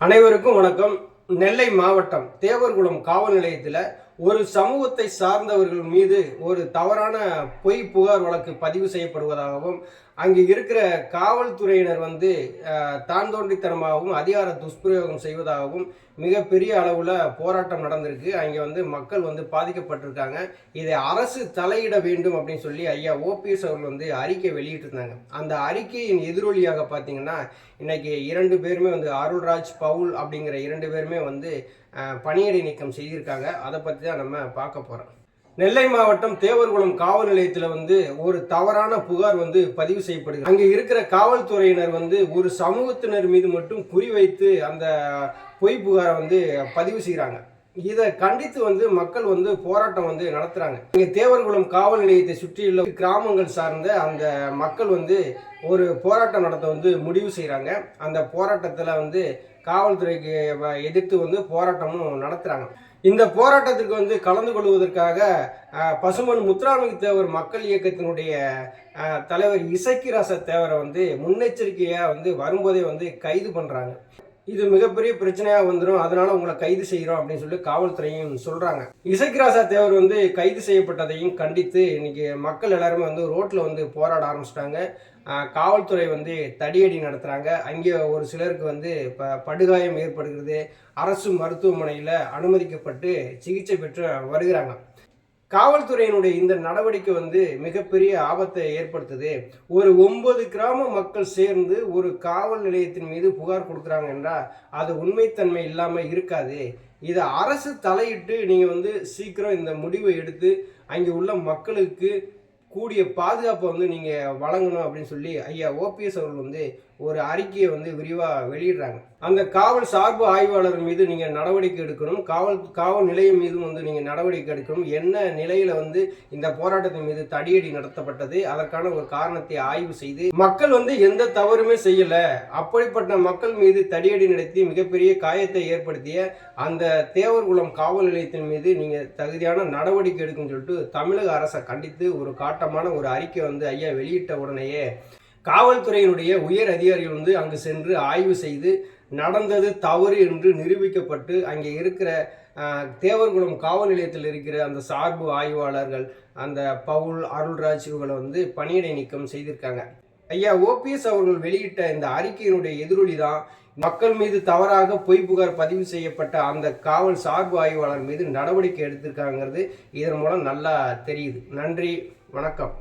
அனைவருக்கும் வணக்கம். நெல்லை மாவட்டம் தேவர்குளம் காவல் நிலையத்தில் ஒரு சமூகத்தை சார்ந்தவர்கள் மீது ஒரு தவறான பொய் புகார் வழக்கு பதிவு செய்யப்படுவதாகவும் அங்கே இருக்கிற காவல்துறையினர் வந்து தான் தோன்றித்தனமாகவும் அதிகார துஷ்பிரயோகம் செய்வதாகவும் மிகப்பெரிய அளவில் போராட்டம் நடந்திருக்கு. அங்கே வந்து மக்கள் வந்து பாதிக்கப்பட்டிருக்காங்க. இதை அரசு தலையிட வேண்டும் அப்படின்னு சொல்லி ஐயா ஓபிஎஸ் அவர்கள் வந்து அறிக்கை வெளியிட்டிருந்தாங்க. அந்த அறிக்கையின் எதிரொலியாக பார்த்தீங்கன்னா இன்னைக்கு இரண்டு பேருமே வந்து அருள்ராஜ் பவுல் அப்படிங்கிற இரண்டு பேருமே வந்து பணியிடை நீக்கம் செய்திருக்காங்க. அதை பற்றி தான் நம்ம பார்க்க போகிறோம் நெல்லை மாவட்டம் தேவர்குளம் காவல் நிலையத்தில் வந்து ஒரு தவறான புகார் வந்து பதிவு செய்யப்படுது அங்கே இருக்கிற காவல்துறையினர் வந்து ஒரு சமூகத்தினர் மீது மட்டும் குறிவைத்து அந்த பொய் புகாரை வந்து பதிவு செய்கிறாங்க இதை கண்டித்து வந்து மக்கள் வந்து போராட்டம் வந்து நடத்துறாங்க. இங்கே தேவர்குளம் காவல் நிலையத்தை சுற்றியுள்ள கிராமங்கள் சார்ந்த அந்த மக்கள் வந்து ஒரு போராட்டம் நடத்த வந்து முடிவு செய்கிறாங்க அந்த போராட்டத்தில் வந்து காவல்துறைக்கு வ- எதிர்த்து வந்து போராட்டமும் நடத்துகிறாங்க இந்த போராட்டத்திற்கு வந்து கலந்து கொள்வதற்காக பசுமன் முத்துராமலிங்க தேவர் மக்கள் இயக்கத்தினுடைய தலைவர் இசக்கிராச தேவரை வந்து முன்னெச்சரிக்கையாக வந்து வரும்போதே வந்து கைது பண்ணுறாங்க இது மிகப்பெரிய பிரச்சனையாக வந்துடும் அதனால உங்களை கைது செய்கிறோம் அப்படின்னு சொல்லி காவல்துறையும் சொல்கிறாங்க இசைக்கிராசா தேவர் வந்து கைது செய்யப்பட்டதையும் கண்டித்து இன்னைக்கு மக்கள் எல்லாருமே வந்து ரோட்டில் வந்து போராட ஆரம்பிச்சிட்டாங்க. காவல்துறை வந்து தடியடி நடத்துகிறாங்க அங்கே ஒரு சிலருக்கு வந்து இப்போ படுகாயம் ஏற்படுகிறது. அரசு மருத்துவமனையில் அனுமதிக்கப்பட்டு சிகிச்சை பெற்று வருகிறாங்க. காவல்துறையினுடைய இந்த நடவடிக்கை வந்து மிகப்பெரிய ஆபத்தை ஏற்படுத்துது. ஒரு ஒன்பது கிராம மக்கள் சேர்ந்து ஒரு காவல் நிலையத்தின் மீது புகார் கொடுக்குறாங்க என்றால் அது உண்மைத்தன்மை இல்லாமல் இருக்காது. இதை அரசு தலையிட்டு நீங்கள் வந்து சீக்கிரம் இந்த முடிவை எடுத்து அங்கே உள்ள மக்களுக்கு கூடிய பாதுகாப்பை வந்து நீங்கள் வழங்கணும் அப்படின்னு சொல்லி ஐயா ஓபிஎஸ் அவர்கள் வந்து ஒரு அறிக்கையை வந்து விரிவாக வெளியிடுறாங்க. அந்த காவல் சார்பு ஆய்வாளர் மீது நீங்கள் நடவடிக்கை எடுக்கணும். காவல் காவல் நிலையம் மீதும் வந்து நீங்கள் நடவடிக்கை எடுக்கணும். என்ன நிலையில் வந்து இந்த போராட்டத்தின் மீது தடியடி நடத்தப்பட்டது அதற்கான ஒரு காரணத்தை ஆய்வு செய்து மக்கள் வந்து எந்த தவறுமே செய்யலை. அப்படிப்பட்ட மக்கள் மீது தடியடி நடத்தி மிகப்பெரிய காயத்தை ஏற்படுத்திய அந்த தேவர்குளம் காவல் நிலையத்தின் மீது நீங்கள் தகுதியான நடவடிக்கை எடுக்கும் சொல்லிட்டு தமிழக அரசை கண்டித்து ஒரு ஆர்ப்பாட்டமான ஒரு அறிக்கை வந்து ஐயா வெளியிட்ட உடனேயே காவல்துறையினுடைய உயர் அதிகாரிகள் வந்து அங்கு சென்று ஆய்வு செய்து நடந்தது தவறு என்று நிரூபிக்கப்பட்டு அங்கே இருக்கிற தேவர்குளம் காவல் நிலையத்தில் இருக்கிற அந்த சார்பு ஆய்வாளர்கள் அந்த பவுல் அருள்ராஜ் இவங்களை வந்து பணியிடை நீக்கம் செய்திருக்காங்க. ஐயா ஓபிஎஸ் அவர்கள் வெளியிட்ட இந்த அறிக்கையினுடைய எதிரொலி தான் மக்கள் மீது தவறாக பொய் புகார் பதிவு செய்யப்பட்ட அந்த காவல் சார்பு ஆய்வாளர் மீது நடவடிக்கை எடுத்திருக்காங்கிறது இதன் மூலம் நல்லா தெரியுது. நன்றி. வணக்கம்.